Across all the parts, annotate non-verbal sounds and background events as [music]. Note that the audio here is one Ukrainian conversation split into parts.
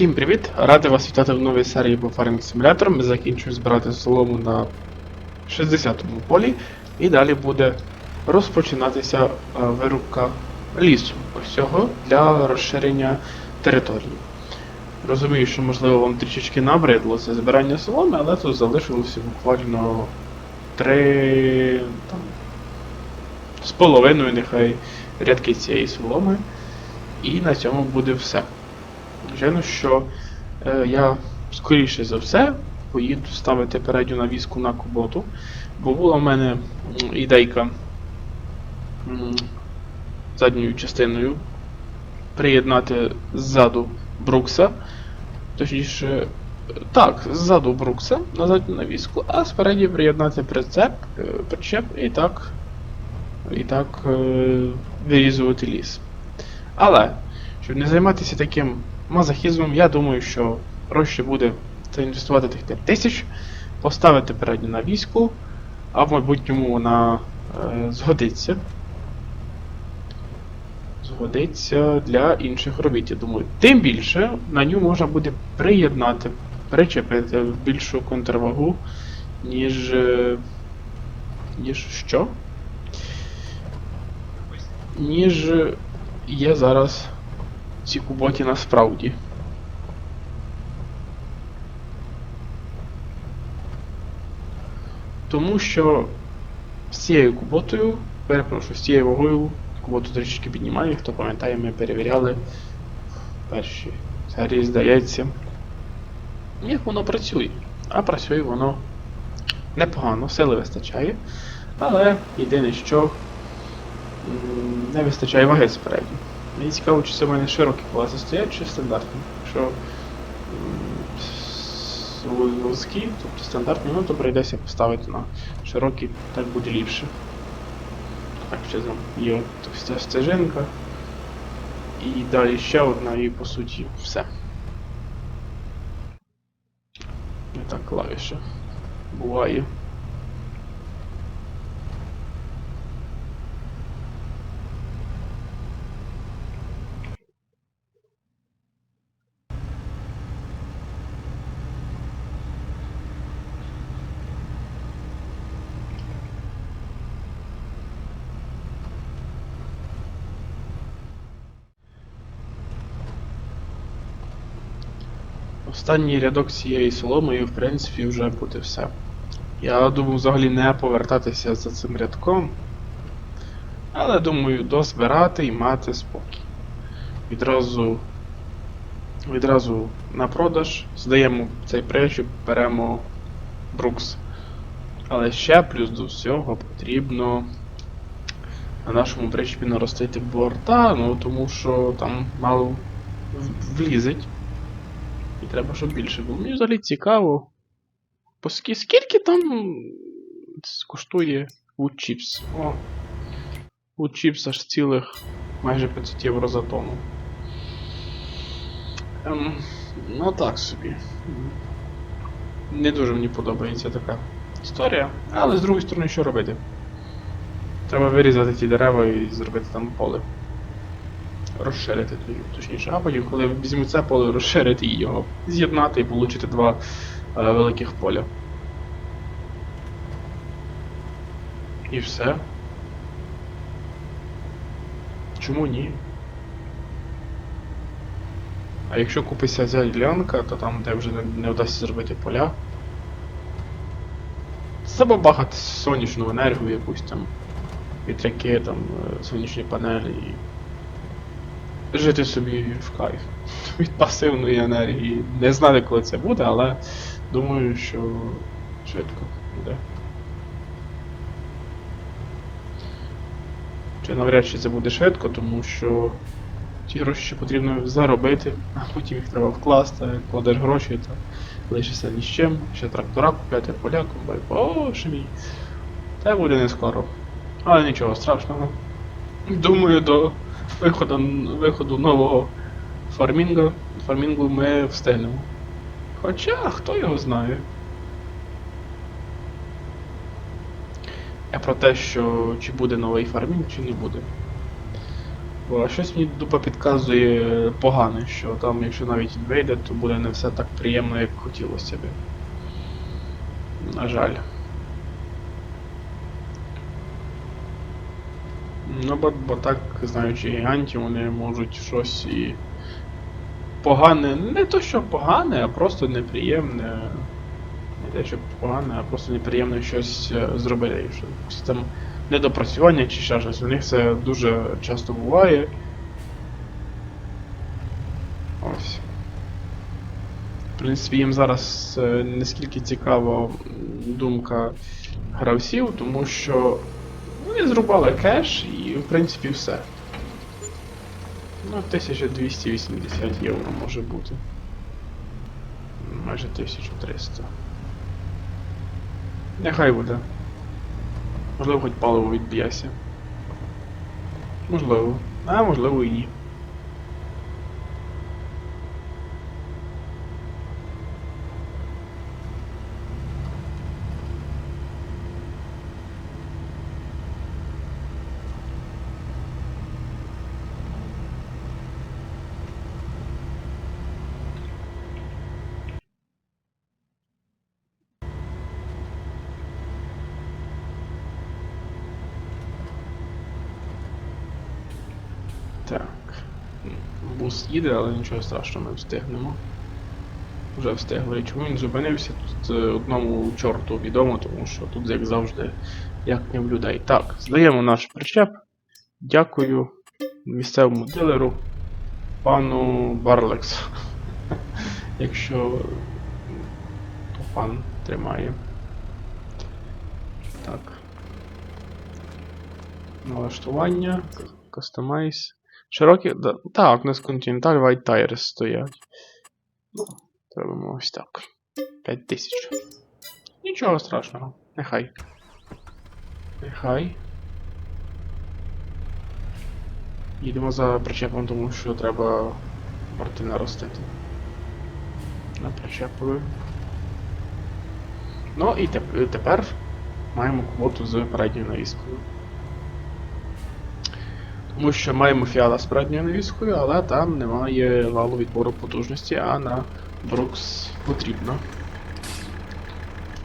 Всім привіт! Радий вас вітати в новій серії по Farming Simulator. Ми закінчуємо збирати солому на 60-му полі, і далі буде розпочинатися е, вирубка лісу. Ось для розширення території. Розумію, що можливо вам трішечки набридло це збирання соломи, але тут залишилося буквально 3 там, з половиною нехай рядки цієї соломи. І на цьому буде все. Звичайно, що е, я скоріше за все поїду ставити передню навіску на куботу, бо була в мене ідейка задньою частиною приєднати ззаду Брукса. Точніше, так, ззаду Брукса на задню навіску, а спереді приєднати прицеп, е, причеп і так, і так е, вирізувати ліс. Але, щоб не займатися таким мазохізмом, я думаю, що проще буде заінвестувати тих 5 тисяч, поставити передню навіску, а в майбутньому вона е, згодиться. Згодиться для інших робіт, я думаю. Тим більше на ню можна буде приєднати, причепити більшу контрвагу, ніж. е, ніж що? Ніж є зараз ці куботі насправді. Тому що з цією куботою, перепрошую, з цією вагою куботу трішечки піднімаю, хто пам'ятає, ми перевіряли в першій серії, здається. Як воно працює. А працює воно непогано, сили вистачає. Але єдине, що не вистачає ваги спереді. Мені цікаво, чи це в мене широкі колеса стоять, чи стандартні. Якщо вузькі, тобто стандартні, ну то прийдеться поставити на широкі, так буде ліпше. Так, ще там є ця стежинка. І далі ще одна, і по суті все. Не так клавіша. Буває. Останній рядок цієї соломи і в принципі вже буде все. Я думав взагалі не повертатися за цим рядком. Але думаю, дозбирати і мати спокій. Відразу відразу на продаж здаємо цей причіп, беремо Брукс. Але ще плюс до всього потрібно на нашому причепі наростити борта, ну тому що там мало влізить. Треба, щоб більше було. Мені взагалі цікаво. Скільки там коштує Wood Chips? О. Wood Chips аж цілих майже 500 євро за тонну. Ем, ну так собі. Не дуже мені подобається така історія. Але з другої сторони, що робити? Треба вирізати ті дерева і зробити там поле. Розширити точніше, а потім, коли візьму це поле, розширити його, з'єднати і отримати два е, великих поля. І все. Чому ні? А якщо купиться ця ділянка, то там, де вже не, не вдасться зробити поля. Забабахати сонячну енергію якусь там, вітряки, там, е, сонячні панелі і жити собі в кайф від пасивної енергії. Не знаю, коли це буде, але думаю, що швидко буде. Чи навряд чи це буде швидко, тому що ті гроші ще потрібно заробити, а потім їх треба вкласти, кладеш гроші, то лишишся ні з чим, ще трактора купляти, поля комбайн. Боже мій. Це буде не скоро. Але нічого страшного. Думаю, до виходу, виходу нового фармінга, фармінгу ми встигнемо. Хоча, хто його знає. Я про те, що чи буде новий фармінг, чи не буде. Бо щось мені дупа підказує погане, що там, якщо навіть вийде, то буде не все так приємно, як хотілося б. На жаль. Ну, бо, бо так, знаючи гігантів, вони можуть щось і погане, не то що погане, а просто неприємне. Не те, що погане, а просто неприємне щось е, зробили. Що там недопрацювання чи ще щось. У них це дуже часто буває. Ось. В принципі, їм зараз е, цікава думка гравців, тому що вони зрубали кеш і, в принципі, все. Ну, 1280 євро може бути. Майже 1300. Нехай буде. Можливо, хоч паливо відб'єся. Можливо. А можливо і ні. Так. Бус їде, але нічого страшного, ми встигнемо. Вже встигли. Чому він зупинився? Тут е, одному чорту відомо, тому що тут, як завжди, як не в людей. Так, здаємо наш причеп. Дякую місцевому дилеру, пану Барлекс. [laughs] Якщо то пан тримає. Так. Налаштування, кастомайз. Широкі. Так, у нас Continental White Tires стоять. Зробимо ось так. 5000. Нічого страшного. Нехай. Нехай. Їдемо за причепом, тому що треба борти наростити. На причепові. Ну і теп- тепер маємо квоту з передньою навіскою. Тому що маємо фіала з передньою навіскою, але там немає валу відбору потужності, а на Брукс потрібно.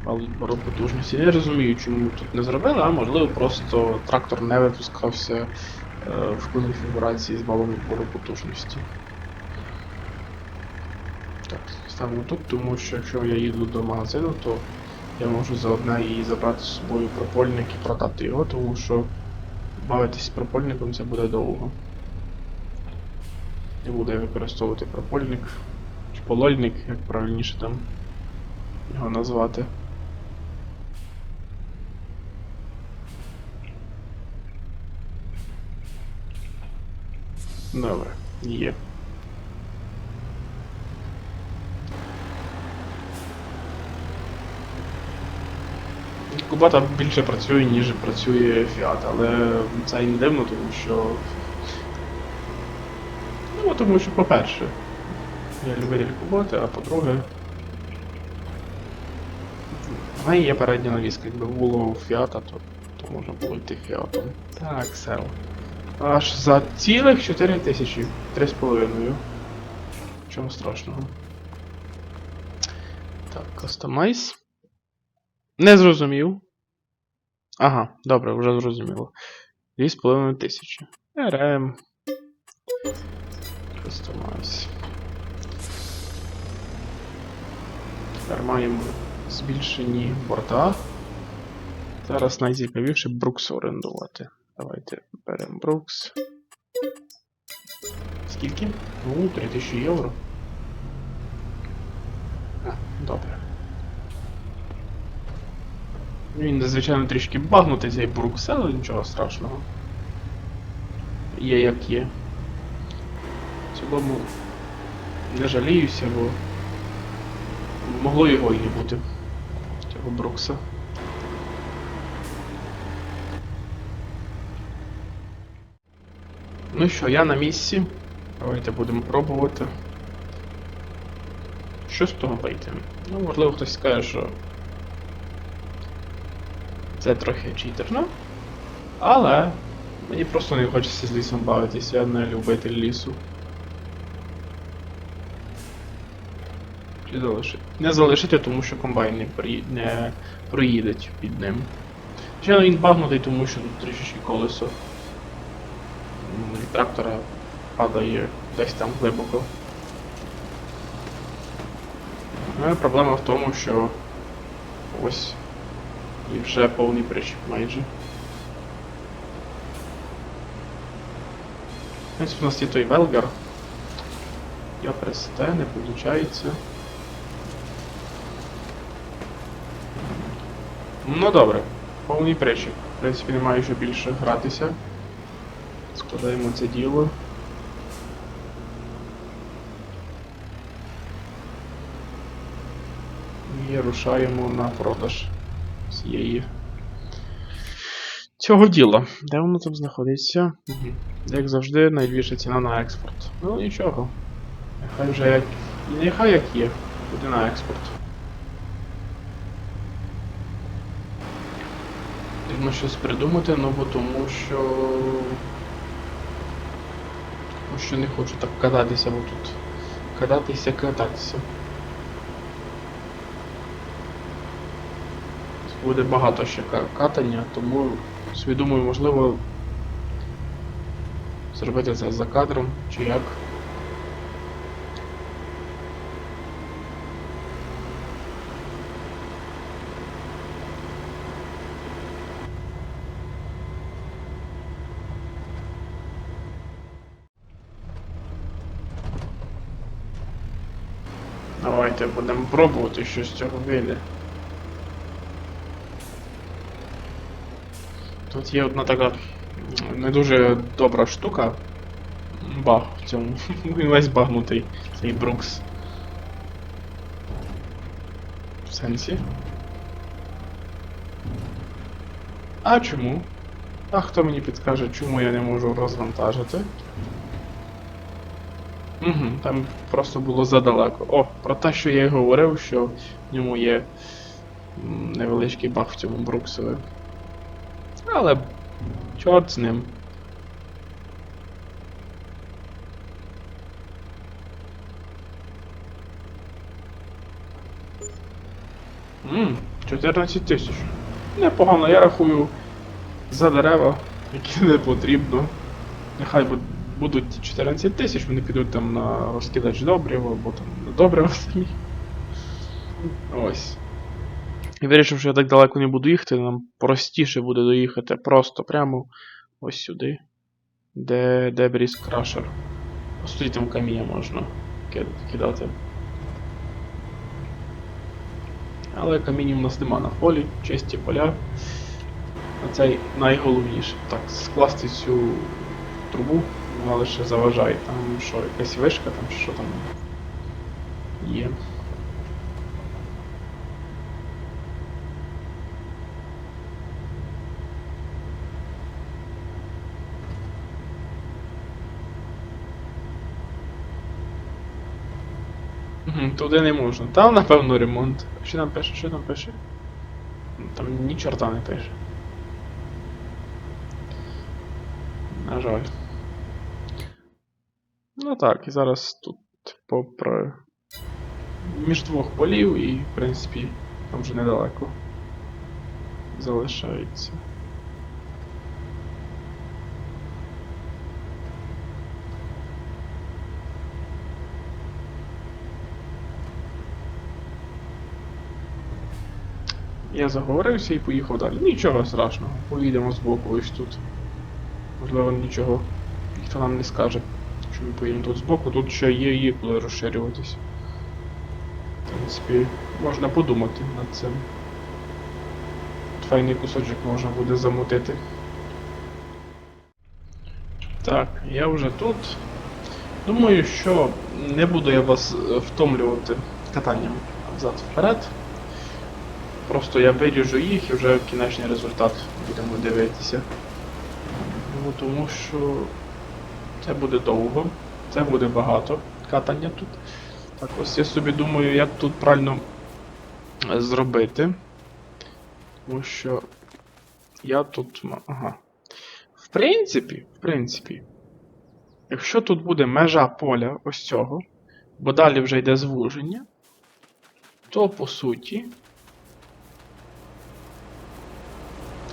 Вал відбору потужності. Я розумію, чому тут не зробили, а можливо просто трактор не випускався е, в конфігурації з валом відбору потужності. Так, ставимо тут, тому що якщо я їду до магазину, то я можу за одне і забрати з собою пропольник і продати його, тому що бавитись пропольником це буде довго. Не буду я використовувати пропольник чи полольник, як правильніше там його назвати. Добре, є. Кубата більше працює, ніж працює Fiat, але це і не дивно, тому що. Ну, тому що, по-перше, я любитель Кубати, а по-друге. В неї є передня навіска, якби було у Фіата, то, то можна було йти Фіатом. Так, сел. Аж за цілих 4 тисячі. 3,5. Чого страшного. Так, кастомайз. Не зрозумів. Ага, добре, вже зрозуміло. 2,5 тисячі. РМ. Customize. Тепер маємо збільшені борта. Зараз найцікавіше Брукс орендувати. Давайте беремо Брукс. Скільки? Ну, 3000 євро. А, добре. Він, звичайно, трішки багнутий цей Брукс, але нічого страшного. Є як є. В цілому не жаліюся, бо могло його і не бути. Цього Брукса. Ну що, я на місці. Давайте будемо пробувати. Що з того вийде? Ну, можливо, хтось скаже, що це трохи читерно. Але Мені просто не хочеться з лісом бавитися, я не любитель лісу. Чи залишити? Не залишити, тому що комбайн не, при... не проїдеть під ним. Ще він багнутий, тому що тут трішечки колесо м, трактора падає десь там глибоко. Ну і проблема в тому, що ось і вже повний причіп майже. В принципі, у нас є той Велгер. Я ПСТ, не виходить. Ну добре, повний причіп. В принципі, немає що більше гратися. Складаємо це діло. І рушаємо на продаж цієї. Цього діла. Де воно там знаходиться? Угу. Як завжди, найбільша ціна на експорт. Ну нічого. Нехай вже як. І нехай як є. Буде на експорт. Потрібно щось придумати, ну бо тому що. Тому що не хочу так кататися отут. Кататися, кататися. Буде багато ще катання, тому думаю, можливо зробити це за кадром чи як. Давайте будемо пробувати, що з цього вийде. Тут є одна така не дуже добра штука. Баг в цьому. [laughs] Він весь багнутий, цей Брукс. В сенсі. А чому? А хто мені підкаже, чому я не можу розвантажити? Угу, там просто було задалеко. О, про те, що я й говорив, що в ньому є невеличкий баг в цьому Бруксові. Але чорт з ним. Ммм, 14 тисяч. Непогано, я рахую за дерева, які [laughs] не потрібно. Нехай будуть 14 тисяч, вони підуть там на розкидач добрив або там на добрива [laughs] самі. Ось. І вирішив, що я так далеко не буду їхати, нам простіше буде доїхати просто прямо ось сюди. Де, де Бріз Крашер. Ось там каміння можна кидати. Але камінів у нас нема на полі, чисті поля. А це найголовніше. Так, скласти цю трубу, вона лише заважає. Там що, якась вишка, там що там є. Туди не можна. Там, напевно, ремонт. Що там пише? Що там пише? Там ні чорта не пише. На жаль. Ну так, і зараз тут попри. Між двох полів і, в принципі, там вже недалеко. Залишається. Я заговорився і поїхав далі. Нічого страшного. Поїдемо з боку ось тут. Можливо, нічого ніхто нам не скаже, що ми поїдемо тут збоку. Тут ще є і коли розширюватись. В принципі, можна подумати над цим. Файний кусочок можна буде замутити. Так, я вже тут. Думаю, що не буду я вас втомлювати катанням взад-вперед. Просто я виріжу їх і вже кінечний результат будемо дивитися. Ну, тому що це буде довго, це буде багато катання тут. Так ось я собі думаю, як тут правильно е, зробити. Тому що я тут. Ага. В принципі, в принципі, якщо тут буде межа поля ось цього, бо далі вже йде звуження, то по суті.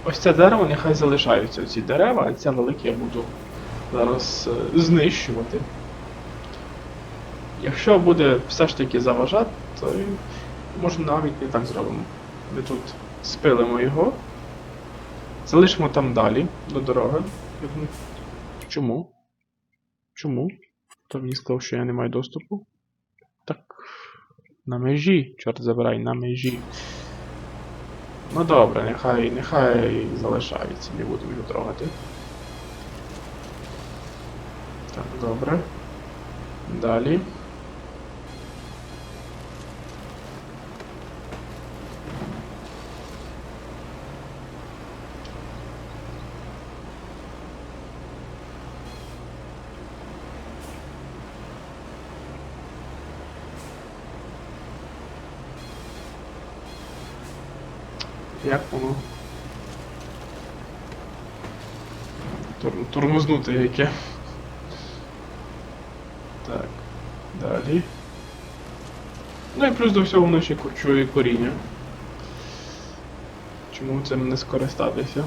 Ось це дерево нехай залишаються ці дерева, а це велике я буду зараз е, знищувати. Якщо буде все ж таки заважати, то може навіть не так зробимо. Ми тут спилимо його, залишимо там далі, до дороги. Чому? Чому? Хто мені сказав, що я не маю доступу? Так. На межі, чорт забирай, на межі. Ну добре, нехай, нехай залишається, не будемо його трогати. Так, добре. Далі. Як воно? Тур... Тормознути яке. Так. Далі. Ну і плюс до всього воно ще курчує коріння. Чому цим не скористатися?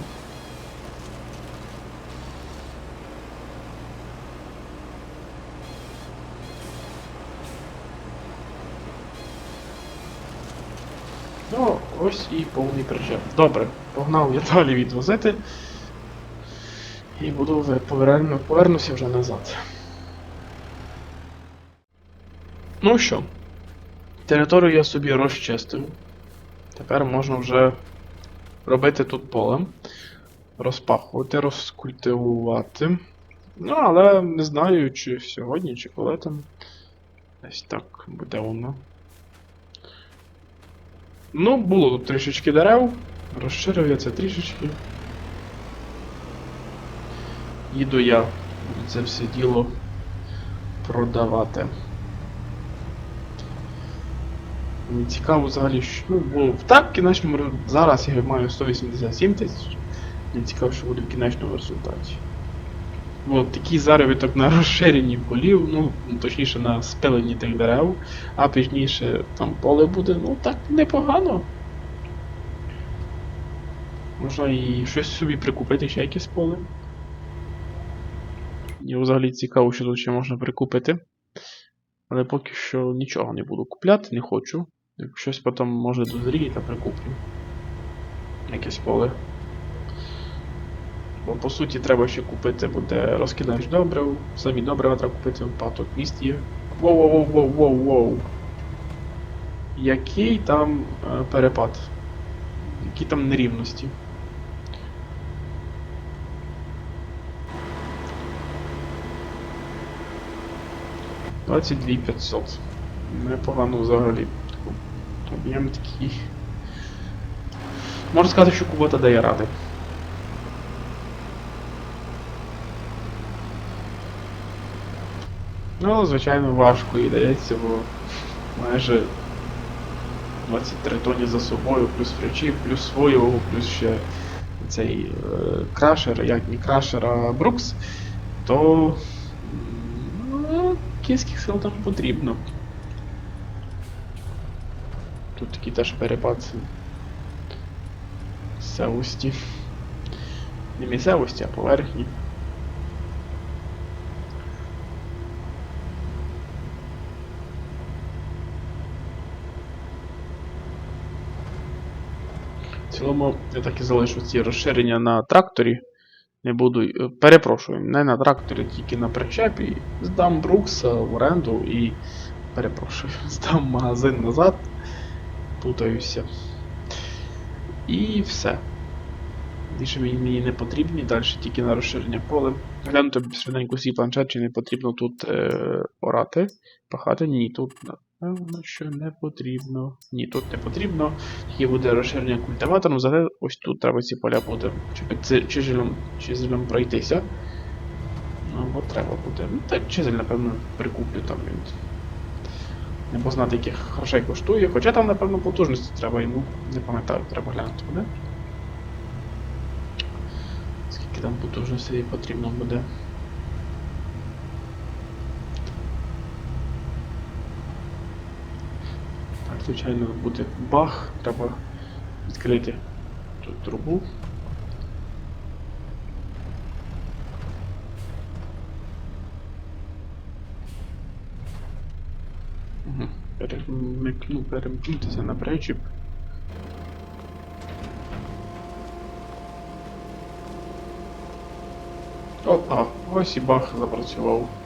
Ось і повний причеп. Добре, погнав я далі відвозити. І буду поверну, повернуся вже назад. Ну що, територію я собі розчистив. Тепер можна вже робити тут поле. Розпахувати, розкультивувати. Ну, але не знаю, чи сьогодні, чи коли там. Десь так буде воно. Ну, було тут трішечки дерев. Розширив це трішечки. Їду я це все діло продавати. Мені цікаво взагалі, що ну, бо в так кінечному зараз я маю 187 тисяч. Мені цікаво, що буде в кінечному результаті. Бо такий заробіток на розширенні полів, ну, точніше на спиленні тих дерев, а пізніше там поле буде, ну так непогано. Можна і щось собі прикупити, ще якесь поле. Мені взагалі цікаво, що тут ще можна прикупити. Але поки що нічого не буду купляти, не хочу. Щось потім може дозріє, та прикуплю. Якесь поле. Бо по суті треба ще купити буде розкидач добрив, самі добрива треба купити, паток міст є. Воу-воу-воу-воу-воу. Який там е, перепад? Які там нерівності? Двадцять дві п'ятсот. Непогано взагалі. Об'єм такий. Можна сказати, що кубота дає ради. Ну, звичайно, важко і дається, бо майже 23 тоні за собою, плюс фричі, плюс свою, плюс ще цей е, крашер, як не крашер, а Брукс, то ну, кінських сил там потрібно. Тут такий теж перепад місцевості. Не місцевості, а поверхні. Цілому я так і залишу ці розширення на тракторі. Не буду. е, Перепрошую, не на тракторі, тільки на причепі. Здам Брукса в оренду і. Перепрошую, [laughs] здам магазин назад. Путаюся. І все. Більше мені, не потрібні, далі тільки на розширення поля. Глянути швиденько свій планшет, чи не потрібно тут е, орати, пахати. Ні, тут напевно, що не потрібно. Ні, тут не потрібно. Тільки буде розширення культиватором, зате ось тут треба ці поля буде чи- чи- чизелем, чизелем пройтися. Ну, або треба буде. Ну, так чизель, напевно, прикуплю там він. Не бо знати, яких грошей коштує. Хоча там, напевно, потужності треба йому. Не пам'ятаю, треба глянути буде. Скільки там потужностей потрібно буде. Звичайно, буде бах, треба відкрити тут трубу. Перемикну, перемкнутися на причіп. Опа, ось і бах запрацював.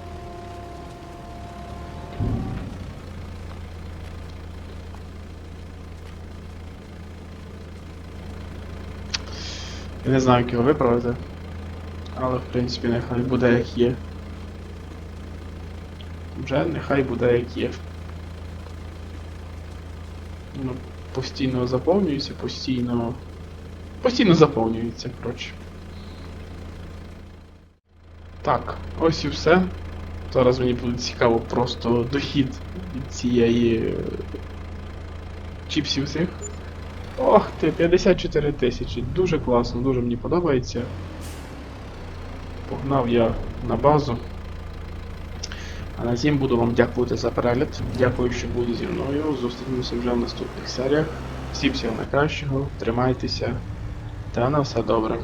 Не знаю, як його виправити. Але в принципі нехай буде як є. Вже нехай буде як є. Ну, постійно заповнюється, постійно. Постійно заповнюється, коротше. Так, ось і все. Зараз мені буде цікаво просто дохід від цієї е, чіпсів цих. Ох ти, 54 тисячі. Дуже класно, дуже мені подобається. Погнав я на базу. А на цім буду вам дякувати за перегляд. Дякую, що були зі мною. Зустрінемося вже в наступних серіях. Всім всього найкращого, тримайтеся та на все добре.